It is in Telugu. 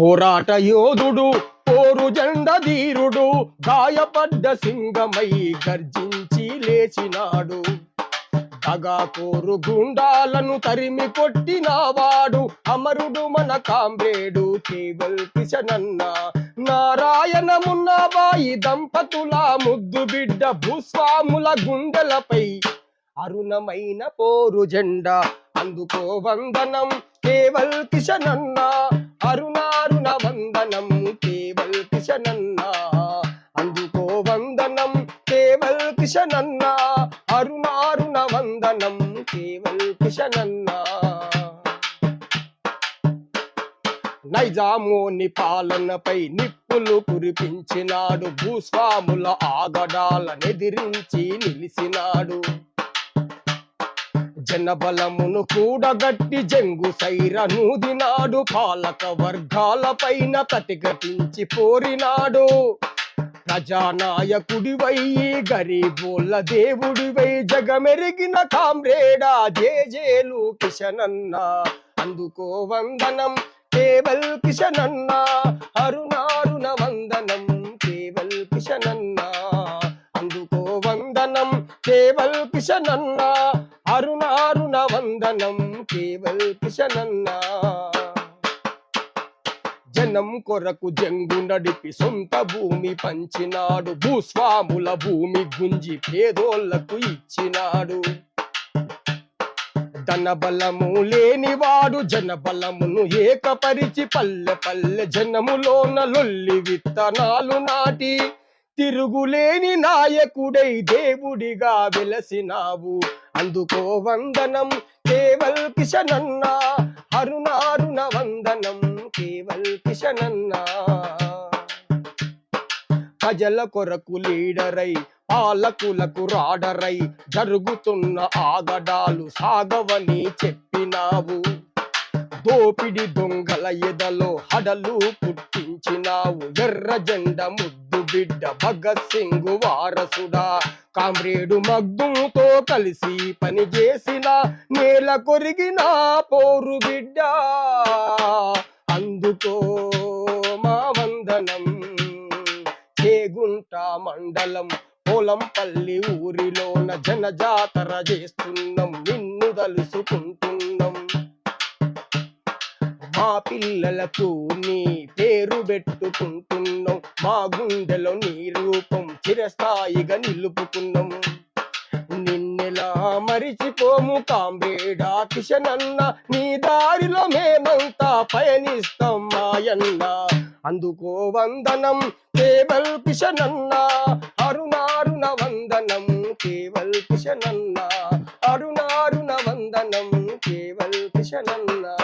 పోరాట యోధుడు పోరు జెండ ధీరుడు గాయపడ్డ సింగమై గర్జించి లేచినాడు. దగా కోరు గుండాలను తరిమి కొట్టినవాడు అమరుడు మన కామ్రేడు కేవల్ కిషనన్న. నారాయణమున్న బాయి దంపతుల ముద్దు బిడ్డ భూస్వాముల గుండెలపై అరుణమైన పోరు జెండా అందుకో వందనం కేవల్ కిషనన్నా. అరుణారుణ వందనం కేవల్ కిషనన్న. అందుకో వందనం కేవల్ కిషనన్న. అరుణారుణ వందనం కేవల్ కిషనన్న. నైజామోని పాలనపై నిప్పులు కురిపించినాడు. భూస్వాముల ఆగడాలనెదిరించి నిలిసినాడు జనబలమును కూడగట్టి జంగు సైర నూదినాడు పాలక వర్గాల పైన కతిగటించి పోరినాడు. ప్రజానాయకుడివై గరీబోళ్ళ దేవుడివై జగమెరిగిన కామ్రేడా జేజేలు కిషనన్న. అందుకో వందనం కేవల్ కిషనన్న. అరుణారుణ వందనం కేవల్ కిషనన్న. అందుకో వందనం కేవల్ కిషనన్నా. కరుణవందనం కేవల్ కిషనన్న. జనం కొరకు జంగు నడిపి సొంత భూమి పంచినాడు. భూస్వాముల భూమి గుంజి పేదోళ్ళకు ఇచ్చినాడు. ధన బలము లేనివాడు జన బలమును ఏకపరిచి పల్లె పల్లె జనములోన లొల్లి విత్తనాలు నాటి తిరుగులేని నాయకుడై దేవుడిగా వెలసినావు. అందుకో వందనం కేవల్ కిషనన్న. అరుణారుణ వందనం కేవల్ కిషనన్న. ప్రజల కొరకు లీడరై పాలకులకు రాడరై జరుగుతున్న ఆగడాలు సాగవని చెప్పినావు. దోపిడి దొంగల ఎదలో హడలు పుట్టించినావు ఎర్ర జెండ ముద్దు బిడ్డ భగత్ సింగ్ వారసుడా. కామ్రేడు మగ్దుతో కలిసి పని చేసిన నేల కొరిగిన పోరు బిడ్డ. అందుకో మా వందనం చేగుంట మండలం పొలంపల్లి ఊరిలోన జనజాతర చేస్తున్నాం. నిన్ను తలుసుకుంటున్నాం. మా పిల్లలకు నీ పేరు పెట్టుకుంటున్నాం మా గుండెలో నీ రూపం చిరస్థాయిగా నిలుపుకున్నాం. నిన్నెలా మరిచిపోము కాంబేడా కిషనన్న నీ దారిలో మేమంతా పయనిస్తాం మాయన్న. అందుకో వందనం కేవల్ కిషనన్న అరుణారుణ వందనం కేవల్ కిషనన్న. అరుణారుణ వందనం కేవల్ కిషనన్నా.